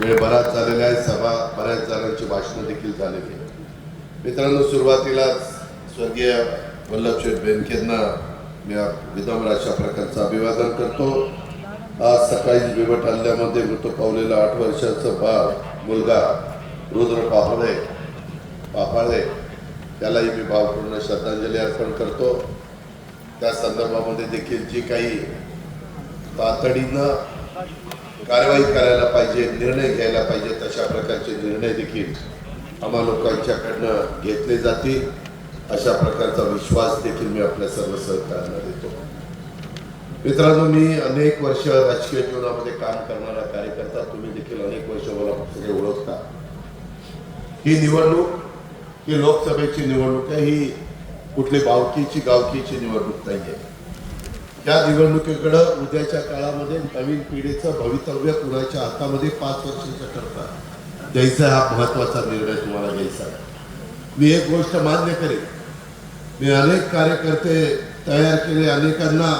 वेळ बराच झालेला आहे. सभा बऱ्याच जणांची भाषणं देखील झालेली आहे मित्रांनो सुरुवातीलाच स्वर्गीय वल्लभशेठ बेनकेंना मी विदम्र अशा प्रकारचं अभिवादन करतो. आज सकाळी बिबट हल्ल्यामध्ये मृत पावलेला आठ वर्षाचं बाळ मुलगा रुद्र पापळे पापाळे त्यालाही मी भावपूर्ण श्रद्धांजली अर्पण करतो. त्या संदर्भामध्ये देखील जी काही तातडीनं कारवाई करायला पाहिजे निर्णय घ्यायला पाहिजे तशा प्रकारचे निर्णय देखील आम्हा लोकांच्याकडनं घेतले जातील. अशा प्रकारचा विश्वास देखील मी आपल्या सर्व सहकार्यांना देतो. मित्रांनो मी अनेक वर्ष राजकीय जीवनामध्ये काम करणारा कार्यकर्ता तुम्ही देखील अनेक वर्ष मला सगळे ओळखता. ही निवडणूक ही लोकसभेची निवडणूक आहे ही कुठली बावकीची गावकीची निवडणूक नाही आहे या निवडणुकीकडं उद्याच्या काळामध्ये नवीन पिढीचं भवितव्य कुणाच्या हातामध्ये पाच वर्षाच्या करता द्यायचा हा महत्त्वाचा निर्णय तुम्हाला घ्यायचा मी एक गोष्ट मान्य करेन. मी अनेक कार्यकर्ते तयार केले अनेकांना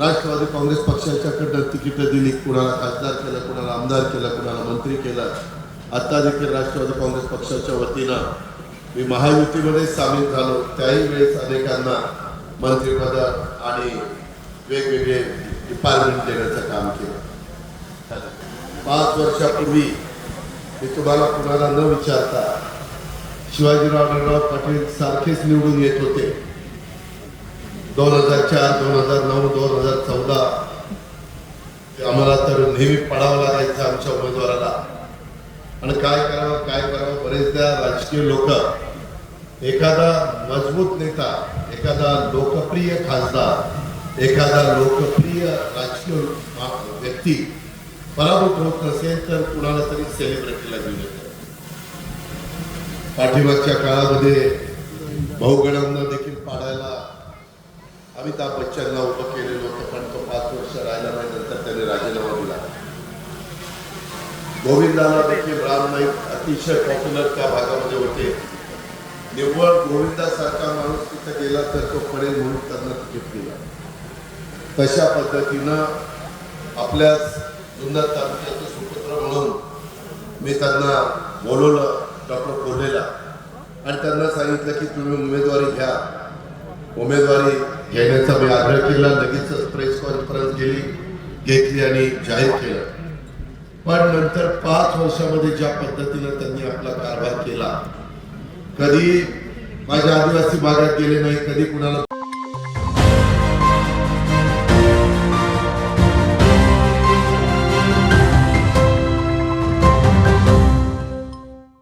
राष्ट्रवादी काँग्रेस पक्षाच्याकडनं तिकीटं दिली कुणाला खासदार केलं कुणाला आमदार केलं कुणाला मंत्री केलं. आता देखील राष्ट्रवादी काँग्रेस पक्षाच्या वतीनं मी महायुतीमध्ये सामील झालो. त्याही वेळेस अनेकांना मंत्रिपद आणि वेगवेगळे डिपार्टमेंट देण्याचं काम केलं. पाच वर्षापूर्वी मी तुम्हाला कुणाला न विचारता शिवाजीराव आढळराव पाटील सारखेच निवडून येत होते. दोन हजार चार दोन हजार नऊ दोन हजार चौदा आम्हाला तर नेहमी पडावं लागायचं आमच्या उमेदवाराला. आणि काय करावं काय करावं बरेचदा राजकीय लोक एखादा मजबूत एखादा लोकप्रिय खासदार एखादा लोकप्रिय राजकीय व्यक्ती पराभूत होत नसेल तर कुणाला तरी सेलिब्रिटीला घेऊन येतात पाठीमागच्या काळामध्ये भाऊगडांना देखील पाडायला अमिताभ बच्चनला उभं केलेलं होतं पण तो पाच वर्ष राहिला नाही नंतर त्याने राजीनामा दिला. गोविंदाला देखील राम नाईक अतिशय पॉप्युलर त्या भागामध्ये होते. निव्वळ गोविंदासारखा केला तर तो पडेल म्हणून त्यांना तिकीट दिला. तशा पद्धतीनं आपल्या जुन्नर तालुक्याचे सुपुत्र म्हणून मी त्यांना बोलवलं डॉक्टर कोल्हेला आणि त्यांना सांगितलं की तुम्ही उमेदवारी घ्या. उमेदवारी घेण्याचा मी आग्रह केला लगेचच प्रेस कॉन्फरन्स गेली घेतली आणि जाहीर केलं. पण नंतर पाच वर्षामध्ये ज्या पद्धतीनं त्यांनी आपला कारभार केला कधी माझ्या आदिवासी भागात गेले नाही कधी कुणाला